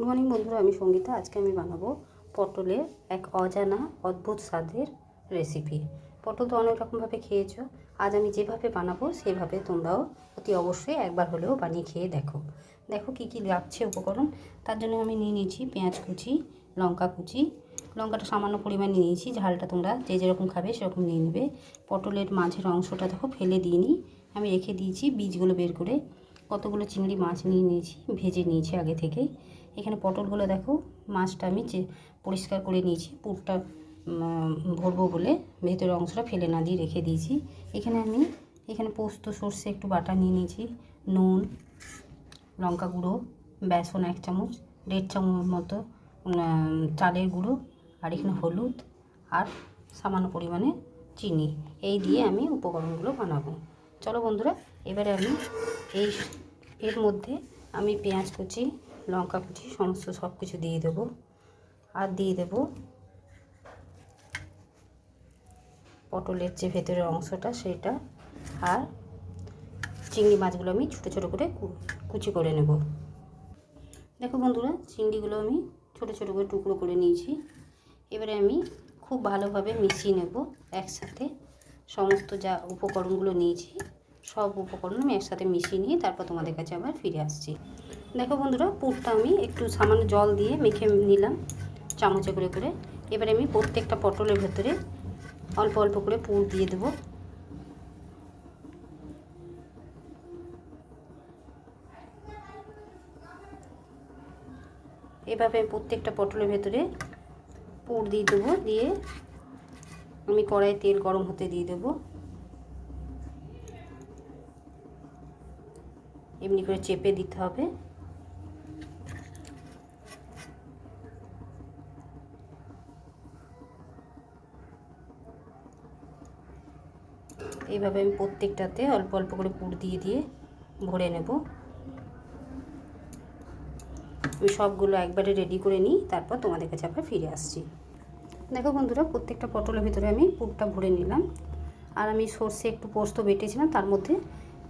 Good morning বন্ধুরা, আমি সঙ্গীতা। আজকে আমি বানাবো পটলের এক অজানা অদ্ভুত স্বাদের রেসিপি পটল তো অনেক রকমভাবে খেয়েছো। আজ আমি যেভাবে বানাবো, সেভাবে তোমরাও অতি অবশ্যই একবার হলেও বানিয়ে খেয়ে দেখো। দেখো কী কী লাগছে উপকরণ। তার জন্য আমি নিয়ে নিয়েছি পেঁয়াজ কুচি, লঙ্কা কুচি। লঙ্কাটা সামান্য পরিমাণে নিয়েছি। ঝালটা তোমরা যে যেরকম খাবে, সেরকম নিয়ে নেবে। পটলের মাঝের অংশটা দেখো, ফেলে দিইনি। আমি রেখে দিয়েছি বীজগুলো বের করে। কতগুলো চিংড়ি মাছ নিয়ে নিয়েছি, ভেজে নিয়েছি আগে থেকেই। এখানে পটলগুলো দেখো, মাছটা আমি যে পরিষ্কার করে নিয়েছি, পুরটা ভরবো বলে ভেতরের অংশটা ফেলে না দিয়ে রেখে দিয়েছি। এখানে আমি, এখানে পোস্ত, সর্ষে একটু বাটা নিয়ে নিয়েছি, নুন, লঙ্কা গুঁড়ো, বেসন এক চামচ, দেড় চামচ মতো চালের গুঁড়ো, আর এখানে হলুদ, আর সামান্য পরিমাণে চিনি। এই দিয়ে আমি উপকরণগুলো বানাবো। চলো বন্ধুরা, এবারে আমি এই এর মধ্যে আমি পেঁয়াজ কুচি, লঙ্কা কুচি, সমস্ত সব কিছু দিয়ে দেবো। আর দিয়ে দেবো পটলের যে ভেতরের অংশটা সেটা আর চিংড়ি মাছগুলো আমি ছোটো ছোটো করে কুচি করে নেব। দেখো বন্ধুরা, চিংড়িগুলো আমি ছোটো ছোটো করে টুকরো করে নিয়েছি। এবারে আমি খুব ভালোভাবে মিশিয়ে নেব একসাথে। সমস্ত যা উপকরণগুলো নিয়েছি সব উপকরণ আমি একসাথে মিশিয়ে নিয়ে তারপর তোমাদের কাছে আবার ফিরে আসছি। দেখো বন্ধুরা, পুরটা আমি একটু সামান্য জল দিয়ে মেখে নিলাম চামচে করে করে। এবারে আমি প্রত্যেকটা পটলের ভেতরে অল্প অল্প করে পুর দিয়ে দেবো। এভাবে প্রত্যেকটা পটলের ভেতরে পুর দিয়ে দেবো, দিয়ে আমি কড়াই তেল গরম হতে দিয়ে দেবো। এমনি করে চেপে দিতে হবে। এইভাবে আমি প্রত্যেকটাতে অল্প অল্প করে পুর দিয়ে দিয়ে ভরে নেব। আমি সবগুলো একবারে রেডি করে নিই, তারপর তোমাদের কাছে আবার ফিরে আসছি। দেখো বন্ধুরা, প্রত্যেকটা পটলের ভিতরে আমি পুরটা ভরে নিলাম। আর আমি সর্ষে একটু পোস্ত বেটেছিলাম, তার মধ্যে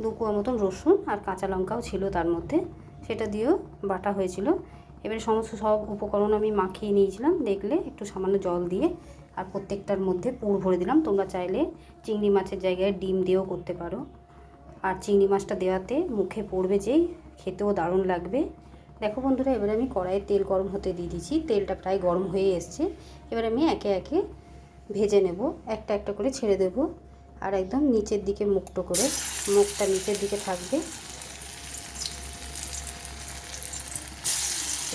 দু কুয়া মতন রসুন আর কাঁচা লঙ্কাও ছিল তার মধ্যে। সেটা দিয়েও বাটা হয়েছিল। এবারে সমস্ত সব উপকরণ আমি মাখিয়ে নিয়েছিলাম। দেখলে একটু সামান্য জল দিয়ে আর প্রত্যেকটার মধ্যে পুর ভরে দিলাম। তোমরা চাইলে চিংড়ি মাছের জায়গায় ডিম দিয়েও করতে পারো। আর চিংড়ি মাছটা দেওয়াতে মুখে পড়বে যেই খেতেও দারুণ লাগবে। দেখো বন্ধুরা, এবারে আমি কড়াইয়ে তেল গরম হতে দিয়ে দিয়েছি। তেলটা প্রায় গরম হয়ে এসছে। এবার আমি একে একে ভেজে নেব। একটা একটা করে ছেড়ে দেব। আর একদম নিচের দিকে মুখটো করে, মুখটা নিচের দিকে থাকবে।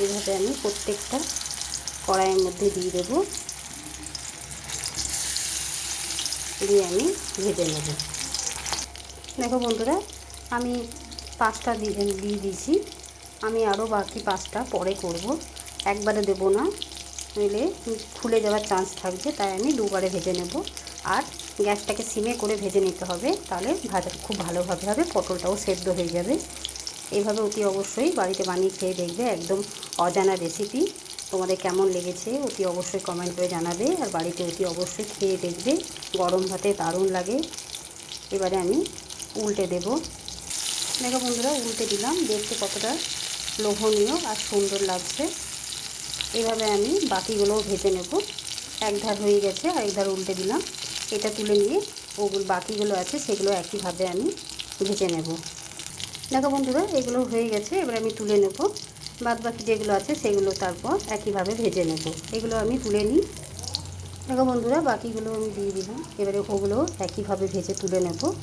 এইভাবে আমি প্রত্যেকটা কড়াইয়ের মধ্যে দিয়ে দেব। দিয়ে আমি ভেজে নেব। দেখো বন্ধুরা, আমি পাঁচটা দিয়ে দিয়ে দিয়েছি। আমি আরও বাকি পাঁচটা পরে করব। একবারে দেব না নইলে খুলে যাওয়ার চান্স থাকবে, তাই আমি দুবারে ভেজে নেব। আর গ্যাসটাকে সিমে করে ভেজে নিতে হবে। তাহলে ভাজা খুব ভালোভাবে হবে, পটলটাও সেদ্ধ হয়ে যাবে। এইভাবে অতি অবশ্যই বাড়িতে বানিয়ে খেয়ে দেখবে একদম অজানা রেসিপি তোমাদের কেমন লেগেছে অতি অবশ্যই কমেন্ট করে জানাবে। আর বাড়িতে অতি অবশ্যই খেয়ে দেখবে, গরম ভাতে দারুণ লাগে। এবারে আমি উল্টে দেব। দেখো বন্ধুরা, উল্টে দিলাম, দেখতে কতটা লোভনীয় আর সুন্দর লাগছে। এভাবে আমি বাকিগুলোও ভেজে নেব। এক ধার হয়ে গেছে আর এক ধার উল্টে দিলাম। এটা তুলে নিয়ে ওগুলো বাকিগুলো আছে, সেগুলো একইভাবে আমি ভেজে নেব। দেখো বন্ধুরা, এগুলো হয়ে গেছে, এবার আমি তুলে নেব। বাদ বাকি যেগুলো আছে, সেগুলো তারপর একইভাবে ভেজে নেব। এগুলো আমি তুলে নিই। দেখো বন্ধুরা, বাকিগুলো আমি দিয়ে দিলাম। এবারে ওগুলো একইভাবে ভেজে তুলে নেব।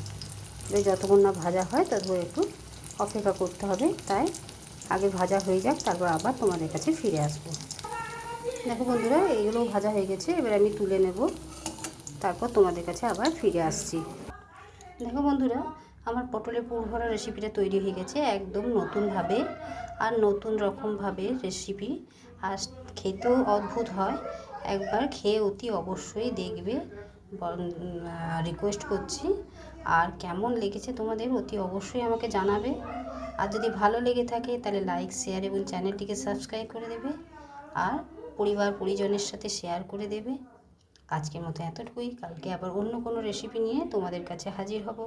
এবার যতক্ষণ না ভাজা হয়, ততক্ষণ একটু অপেক্ষা করতে হবে। তাই আগে ভাজা হয়ে যাক, তারপর আবার তোমাদের কাছে ফিরে আসব। দেখো বন্ধুরা এইগুলো ভাজা হয়ে গেছে। এবার আমি তুলে নেব। তারপর তোমাদের কাছে আবার ফিরে আসছি। দেখো বন্ধুরা, আমার পটলের পুর ভরা রেসিপিটা তৈরি হয়ে গেছে একদম নতুনভাবে আর নতুন রকমভাবে রেসিপি আর খেতেও অদ্ভুত হয়। একবার খেয়ে অতি অবশ্যই দেখবে। রিকোয়েস্ট করছি। আর কেমন লেগেছে তোমাদের অতি অবশ্যই আমাকে জানাবে। আর যদি ভালো লেগে থাকে তাহলে লাইক শেয়ার এবং চ্যানেলটিকে সাবস্ক্রাইব করে দেবে। আর পরিবার পরিজনের সাথে শেয়ার করে দেবে। আজকের মতো এতটুকুই। কালকে আবার অন্য কোনো রেসিপি নিয়ে তোমাদের কাছে হাজির হব।